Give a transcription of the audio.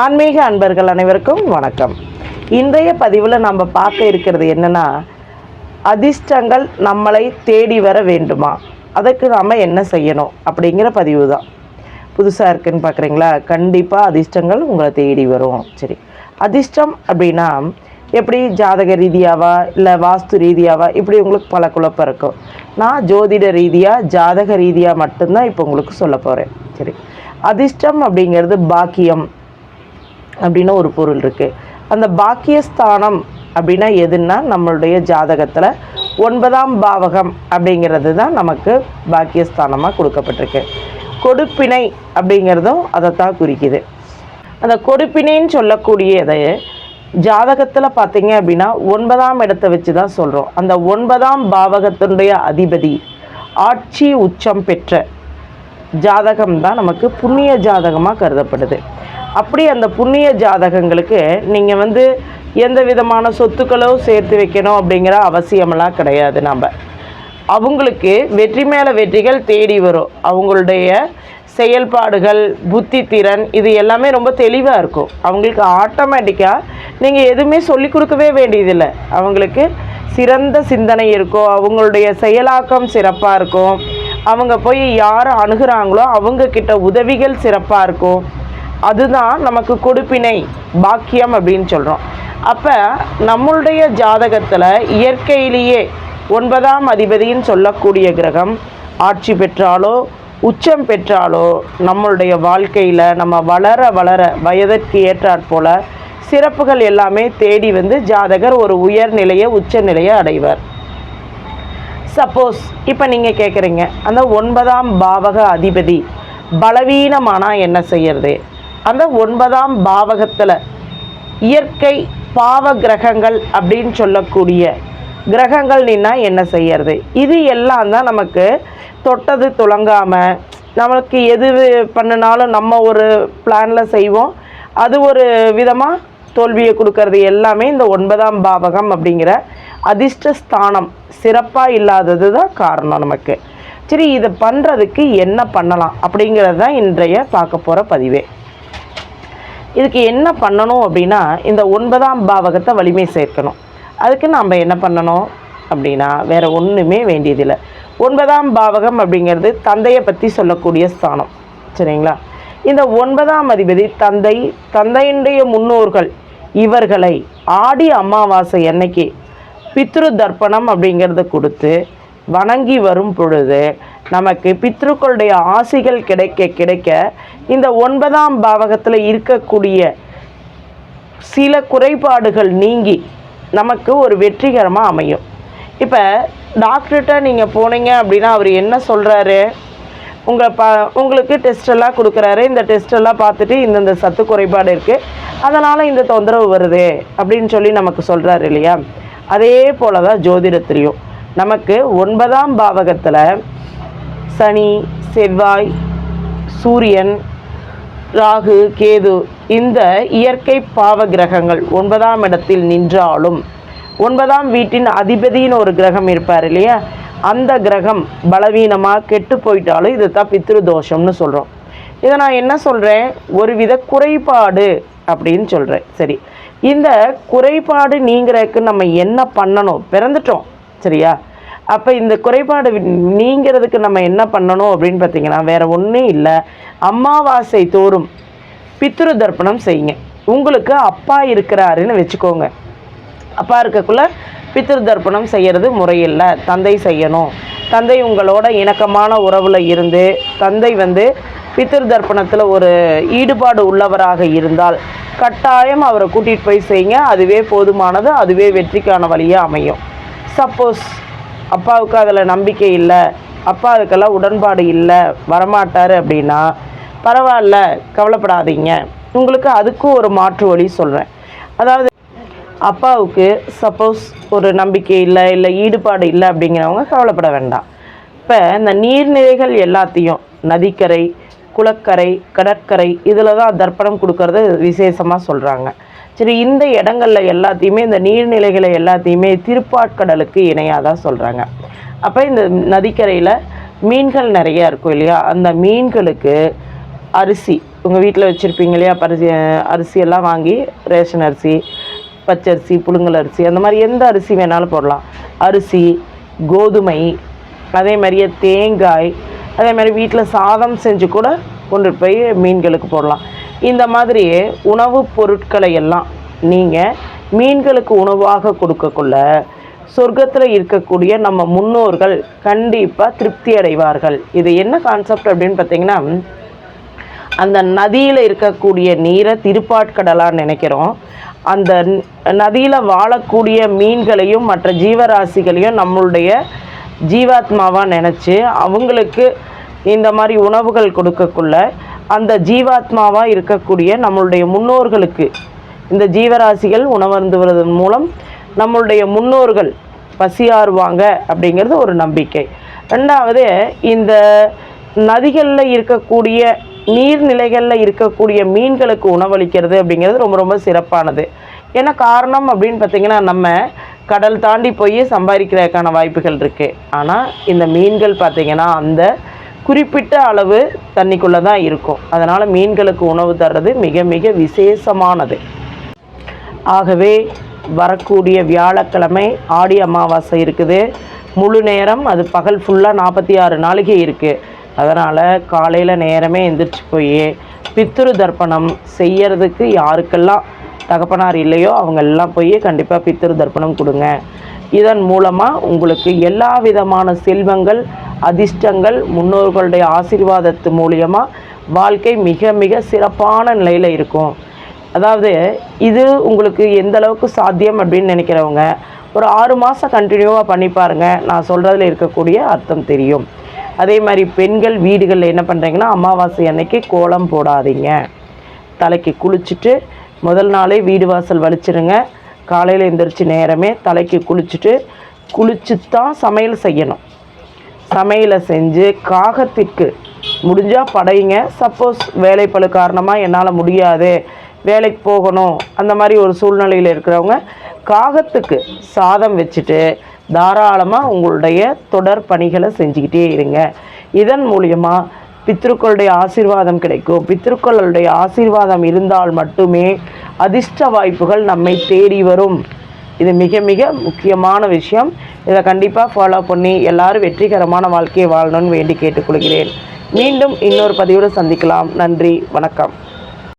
ஆன்மீக அன்பர்கள் அனைவருக்கும் வணக்கம். இன்றைய பதிவில் நம்ம பார்க்க இருக்கிறது என்னென்னா அதிர்ஷ்டங்கள் நம்மளை தேடி வர வேண்டுமா? அதுக்கு நாம் என்ன செய்யணும் அப்படிங்கிற பதிவு தான் புதுசாக இருக்குன்னு பார்க்குறீங்களா? கண்டிப்பாக அதிர்ஷ்டங்கள் உங்களை தேடி வரும். சரி அதிர்ஷ்டம் அப்படின்னா எப்படி? ஜாதக ரீதியாவா? இல்லை வாஸ்து ரீதியாவா? இப்படி உங்களுக்கு பல குழப்பம் இருக்கும். நான் ஜோதிட ரீதியாக ஜாதக ரீதியாக மட்டும்தான் இப்போ உங்களுக்கு சொல்ல போகிறேன் சரி அதிர்ஷ்டம் அப்படிங்கிறது பாக்கியம். அப்படின்னு ஒரு பொருள் இருக்குது அந்த பாக்கியஸ்தானம் அப்படின்னா எதுன்னா நம்மளுடைய ஜாதகத்தில் ஒன்பதாம் பாவகம் அப்படிங்கிறது தான் நமக்கு பாக்கியஸ்தானமாக கொடுக்கப்பட்டிருக்கு. கொடுப்பினை அப்படிங்கிறதும் அதைத்தான் குறிக்குது. அந்த கொடுப்பினைன்னு சொல்லக்கூடியதை ஜாதகத்தில் பார்த்தீங்க அப்படின்னா ஒன்பதாம் இடத்தை வச்சு தான் சொல்கிறோம் அந்த ஒன்பதாம் பாவகத்தினுடைய அதிபதி ஆட்சி உச்சம் பெற்ற ஜாதகம் தான் நமக்கு புண்ணிய ஜாதகமாக கருதப்படுது. அப்படி அந்த புண்ணிய ஜாதகங்களுக்கு நீங்கள் வந்து எந்த விதமான சொத்துக்களோ சேர்த்து வைக்கணும் அப்படிங்கிற அவசியமெல்லாம் கிடையாது நம்ம. அவங்களுக்கு வெற்றி மேலே வெற்றிகள் தேடி வரும். அவங்களுடைய செயல்பாடுகள் புத்தி திறன் இது எல்லாமே ரொம்ப தெளிவாக இருக்கும். அவங்களுக்கு ஆட்டோமேட்டிக்காக நீங்கள் எதுவுமே சொல்லிக் கொடுக்கவே வேண்டியதில்லை. அவங்களுக்கு சிறந்த சிந்தனை இருக்கும். அவங்களுடைய செயலாக்கம் சிறப்பாக இருக்கும். அவங்க போய் யாரை அணுகிறாங்களோ அவங்கக்கிட்ட உதவிகள் சிறப்பாக இருக்கும். அதுதான் நமக்கு கொடுப்பினை பாக்கியம் அப்படின்னு சொல்கிறோம் அப்போ நம்மளுடைய ஜாதகத்தில் இயற்கையிலேயே ஒன்பதாம் அதிபதின்னு சொல்லக்கூடிய கிரகம் ஆட்சி பெற்றாலோ உச்சம் பெற்றாலோ நம்மளுடைய வாழ்க்கையில் நம்ம வளர வளர வயதிற்கு ஏற்றாற் போல சிறப்புகள் எல்லாமே தேடி வந்து ஜாதகர் ஒரு உயர்நிலையை உச்ச நிலையை அடைவார். சப்போஸ் இப்போ நீங்கள் கேட்குறீங்க அந்த ஒன்பதாம் பாவக அதிபதி பலவீனமானால் என்ன செய்யறது? அந்த ஒன்பதாம் பாவகத்தில் இயற்கை பாவ கிரகங்கள் அப்படின்னு சொல்லக்கூடிய கிரகங்கள் நின்னா என்ன செய்யறது? இது எல்லாம் தான் நமக்கு தொட்டது துளங்காமல் நமக்கு எது பண்ணினாலும் நம்ம ஒரு பிளானில் செய்வோம். அது ஒரு விதமாக தோல்வியை கொடுக்கறது எல்லாமே இந்த ஒன்பதாம் பாவகம் அப்படிங்கிற அதிர்ஷ்ட ஸ்தானம் சிறப்பாக இல்லாதது தான் காரணம் நமக்கு. சரி இதை பண்ணுறதுக்கு என்ன பண்ணலாம் அப்படிங்கிறது தான் இன்றைய பார்க்க போகிற பதிவே. இதுக்கு என்ன பண்ணணும் அப்படின்னா இந்த ஒன்பதாம் பாவகத்தை வலிமை சேர்க்கணும். அதுக்கு நாம் என்ன பண்ணணும் அப்படின்னா வேறு ஒன்றுமே வேண்டியதில்லை. ஒன்பதாம் பாவகம் அப்படிங்கிறது தந்தையை பற்றி சொல்லக்கூடிய ஸ்தானம். சரிங்களா? இந்த ஒன்பதாம் அதிபதி தந்தை தந்தையினுடைய முன்னோர்கள் இவர்களை ஆடி அமாவாசை அன்னைக்கு பித்ரு தர்ப்பணம் அப்படிங்கிறத கொடுத்து வணங்கி வரும் பொழுது நமக்கு பித்ருக்களுடைய ஆசைகள் கிடைக்க கிடைக்க இந்த ஒன்பதாம் பாவகத்தில் இருக்கக்கூடிய சில குறைபாடுகள் நீங்கி நமக்கு ஒரு வெற்றிகரமாக அமையும். இப்போ டாக்டர்கிட்ட நீங்கள் போனீங்க அப்படின்னா அவர் என்ன சொல்கிறாரு உங்களை ப உங்களுக்கு டெஸ்டெல்லாம் கொடுக்குறாரு. இந்த டெஸ்டெல்லாம் பார்த்துட்டு இந்தந்த சத்து குறைபாடு இருக்குது அதனால் இந்த தொந்தரவு வருது அப்படின்னு சொல்லி நமக்கு சொல்கிறாரு இல்லையா? அதே போல தான் ஜோதிடத்திலையும். நமக்கு ஒன்பதாம் பாவகத்தில் சனி செவ்வாய் சூரியன் ராகு கேது இந்த இயற்கை பாவ கிரகங்கள் ஒன்பதாம் இடத்தில் நின்றாலும் ஒன்பதாம் வீட்டின் அதிபதியின் ஒரு கிரகம் இருப்பார் இல்லையா? அந்த கிரகம் பலவீனமாக கெட்டு போயிட்டாலும் இது தான் பித்ரு தோஷம்னு சொல்கிறோம் இதை நான் என்ன சொல்கிறேன் ஒரு வித குறைபாடு அப்படின்னு சொல்கிறேன் சரி. இந்த குறைபாடு நீங்கிறதுக்கு நம்ம என்ன பண்ணணும்? பிறந்துட்டோம். சரியா? அப்போ இந்த குறைபாடு நீங்கிறதுக்கு நம்ம என்ன பண்ணணும் அப்படின்னு பார்த்தீங்கன்னா வேற ஒன்றும் இல்லை. அமாவாசை தோறும் பித்ரு தர்ப்பணம் செய்யுங்க. உங்களுக்கு அப்பா இருக்கிறாருன்னு வச்சுக்கோங்க. அப்பா இருக்கக்குள்ள பித்ரு தர்ப்பணம் செய்கிறது முறையில்லை. தந்தை செய்யணும். தந்தை உங்களோட இணக்கமான உறவில் இருந்து தந்தை வந்து பித்ரு தர்ப்பணத்தில் ஒரு ஈடுபாடு உள்ளவராக இருந்தால் கட்டாயம் அவரை கூட்டிகிட்டு போய் செய்யுங்க. அதுவே போதுமானது அதுவே வெற்றிக்கான வழியாக அமையும். சப்போஸ் அப்பாவுக்கு அதில் நம்பிக்கை இல்லை அப்பா அதுக்கெல்லாம் உடன்பாடு இல்லை வரமாட்டார் அப்படின்னா பரவாயில்ல கவலைப்படாதீங்க. உங்களுக்கு அதுக்கும் ஒரு மாற்று வழி சொல்கிறேன் அதாவது அப்பாவுக்கு சப்போஸ் ஒரு நம்பிக்கை இல்லை இல்லை ஈடுபாடு இல்லை அப்படிங்கிறவங்க கவலைப்பட வேண்டாம். இப்போ இந்த நீர்நிலைகள் எல்லாத்தையும் நதிக்கரை குளக்கரை கடற்கரை இதில் தான் தர்ப்பணம் கொடுக்கறது விசேஷமாக சொல்கிறாங்க சரி இந்த இடங்கள்ல எல்லாத்தையுமே இந்த நீர்நிலைகளை எல்லாத்தையுமே திருப்பாட்கடலுக்கு இணையாக தான் சொல்கிறாங்க அப்போ இந்த நதிக்கரையில் மீன்கள் நிறையா இருக்கும் இல்லையா? அந்த மீன்களுக்கு அரிசி உங்கள் வீட்டில் வச்சுருப்பீங்க இல்லையா? பரிசி அரிசியெல்லாம் வாங்கி ரேஷன் அரிசி பச்சரிசி புழுங்கல் அரிசி அந்த மாதிரி எந்த அரிசி வேணாலும் போடலாம். அரிசி கோதுமை அதே மாதிரியே தேங்காய் அதே மாதிரி வீட்டில் சாதம் செஞ்சு கூட கொண்டு போய் மீன்களுக்கு போடலாம். இந்த மாதிரி உணவுப் பொருட்களை எல்லாம் நீங்கள் மீன்களுக்கு உணவாக கொடுக்கக்குள்ள சொர்க்கத்தில் இருக்கக்கூடிய நம்ம முன்னோர்கள் கண்டிப்பாக திருப்தி அடைவார்கள். இது என்ன கான்செப்ட் அப்படின்னு பார்த்தீங்கன்னா அந்த நதியில் இருக்கக்கூடிய நீரை திருப்பாட்கடலான்னு நினைக்கிறோம். அந்த நதியில் வாழக்கூடிய மீன்களையும் மற்ற ஜீவராசிகளையும் நம்மளுடைய ஜீவாத்மாவாக நினச்சி அவங்களுக்கு இந்த மாதிரி உணவுகள் கொடுக்கக்குள்ள அந்த ஜீவாத்மாவாக இருக்கக்கூடிய நம்மளுடைய முன்னோர்களுக்கு. இந்த ஜீவராசிகள் உணவருந்துவதன் மூலம் நம்மளுடைய முன்னோர்கள் பசியாறுவாங்க அப்படிங்கிறது ஒரு நம்பிக்கை. ரெண்டாவது இந்த நதிகளில் இருக்கக்கூடிய நீர்நிலைகளில் இருக்கக்கூடிய மீன்களுக்கு உணவளிக்கிறது அப்படிங்கிறது ரொம்ப ரொம்ப சிறப்பானது. ஏன்னா காரணம் அப்படின்னு பார்த்திங்கன்னா நம்ம கடல் தாண்டி போய் சம்பாதிக்கிறதுக்கான வாய்ப்புகள் இருக்குது ஆனால் இந்த மீன்கள் பார்த்திங்கன்னா அந்த குறிப்பிட்ட அளவு தண்ணிக்குள்ளே தான் இருக்கும். அதனால் மீன்களுக்கு உணவு தர்றது மிக மிக விசேஷமானது. ஆகவே வரக்கூடிய வியாழக்கிழமை ஆடி அமாவாசை இருக்குது. முழு நேரம் அது பகல் ஃபுல்லாக நாற்பத்தி ஆறு நாளைக்கு இருக்குது அதனால் காலையில் நேரமே எந்திரிச்சு போய் பித்ரு தர்ப்பணம் செய்யறதுக்கு யாருக்கெல்லாம் தகப்பனார் இல்லையோ அவங்க எல்லாம் போய் கண்டிப்பாக பித்ரு தர்ப்பணம் கொடுங்க. இதன் மூலமாக உங்களுக்கு எல்லா விதமான செல்வங்கள் அதிர்ஷ்டங்கள் முன்னோர்களுடைய ஆசீர்வாதத்து மூலியமாக வாழ்க்கை மிக மிக சிறப்பான நிலையில் இருக்கும். அதாவது இது உங்களுக்கு எந்த அளவுக்கு சாத்தியம் அப்படின்னு நினைக்கிறவங்க ஒரு ஆறு மாதம் கண்டினியூவாக பண்ணி பாருங்கள் நான் சொல்கிறதுல இருக்கக்கூடிய அர்த்தம் தெரியும். அதே மாதிரி பெண்கள் வீடுகளில் என்ன பண்ணுறீங்கன்னா அமாவாசை அன்னைக்கு கோலம் போடாதீங்க. தலைக்கு குளிச்சுட்டு முதல் நாளே வீடு வாசல் வலிச்சிருங்க. காலையில் எந்திரிச்சு நேரமே தலைக்கு குளிச்சுட்டு குளிச்சு தான் சமையல் செய்யணும். சமையலை செஞ்சு காகத்திற்கு முடிஞ்சால் படையுங்க சப்போஸ் வேலைப்பளு காரணமாக என்னால் முடியாது வேலைக்கு போகணும் அந்த மாதிரி ஒரு சூழ்நிலையில் இருக்கிறவங்க காகத்துக்கு சாதம் வச்சுட்டு தாராளமாக உங்களுடைய தொடர் பணிகளை செஞ்சுக்கிட்டே இருங்க. இதன் மூலியமாக பித்ருக்களுடைய ஆசீர்வாதம் கிடைக்கும். பித்ருக்களுடைய ஆசீர்வாதம் இருந்தால் மட்டுமே அதிர்ஷ்ட வாய்ப்புகள் நம்மை தேடி வரும். இது மிக மிக முக்கியமான விஷயம். இதை கண்டிப்பாக ஃபாலோ பண்ணி எல்லாரும் வெற்றிகரமான வாழ்க்கையை வாழணும்னு வேண்டி கேட்டுக்கொள்கிறேன். மீண்டும் இன்னொரு பதிவோடு சந்திக்கலாம். நன்றி வணக்கம்.